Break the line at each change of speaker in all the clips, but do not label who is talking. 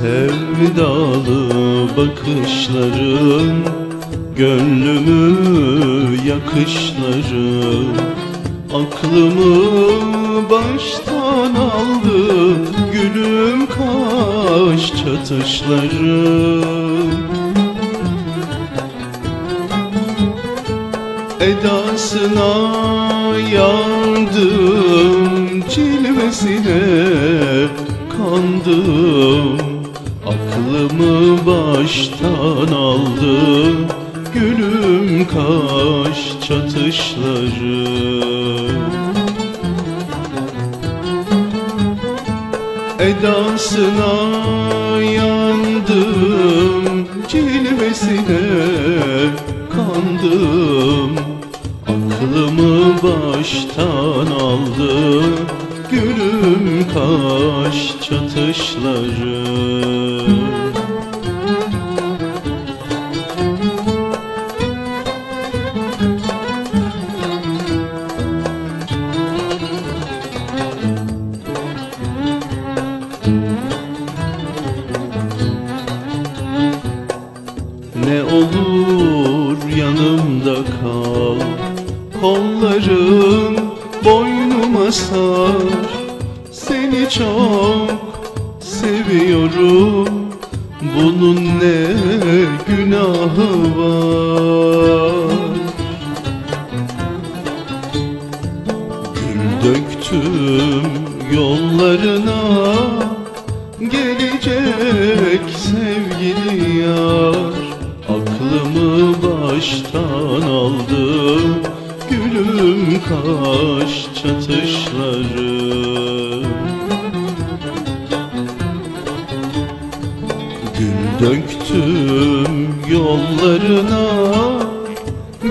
Sevdalı bakışların Gönlümü yakışların. Aklımı baştan aldı Gülüm kaş çatışların. Edasına yandım Cilvesine kandım Aklımı baştan aldı Gülüm kaş çatışları. Edasına yandım Cilvesine kandım. Aklımı baştan aldı Gülüm kaş çatışları. Ne olur yanımda kal Kolların sar Seni çok seviyorum. Bunun ne günahı var? Gül döktüm yollarına Gelecek sevgili yar. Aklımı baştan aldı Gülüm kaş çatışları. Gül döktüm yollarına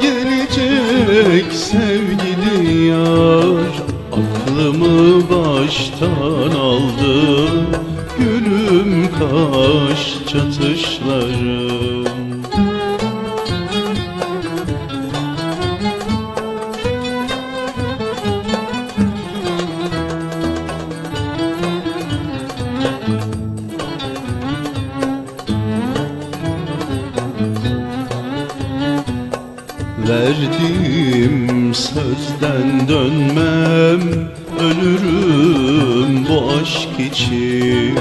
Gelecek sevgili yar. Aklımı baştan aldı Gülüm kaş çatışları Verdiğim sözden dönmem Ölürüm bu aşk için.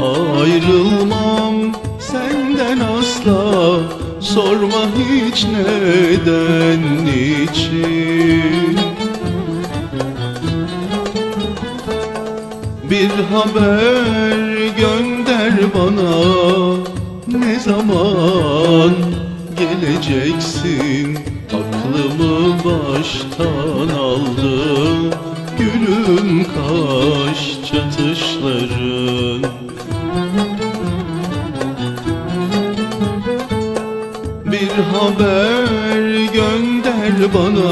Ayrılmam senden asla Sorma hiç neden niçin Bir haber gönder bana. Ne zaman geleceksin? Aklımı baştan aldı. Gülüm kaş çatışların. Bir haber gönder bana.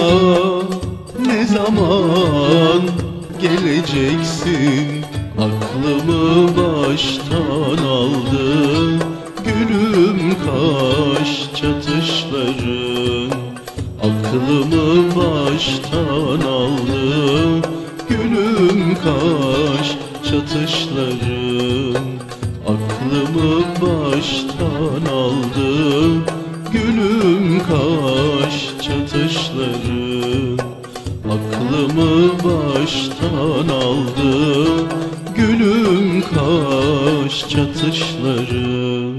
Ne zaman geleceksin Aklımı baştan aldı Gülüm kaş çatışların. Aklımı baştan aldı Gülüm kaş çatışların. Aklımı baştan aldı Gülüm kaş Aklımı baştan aldı Gülüm kaş çatışların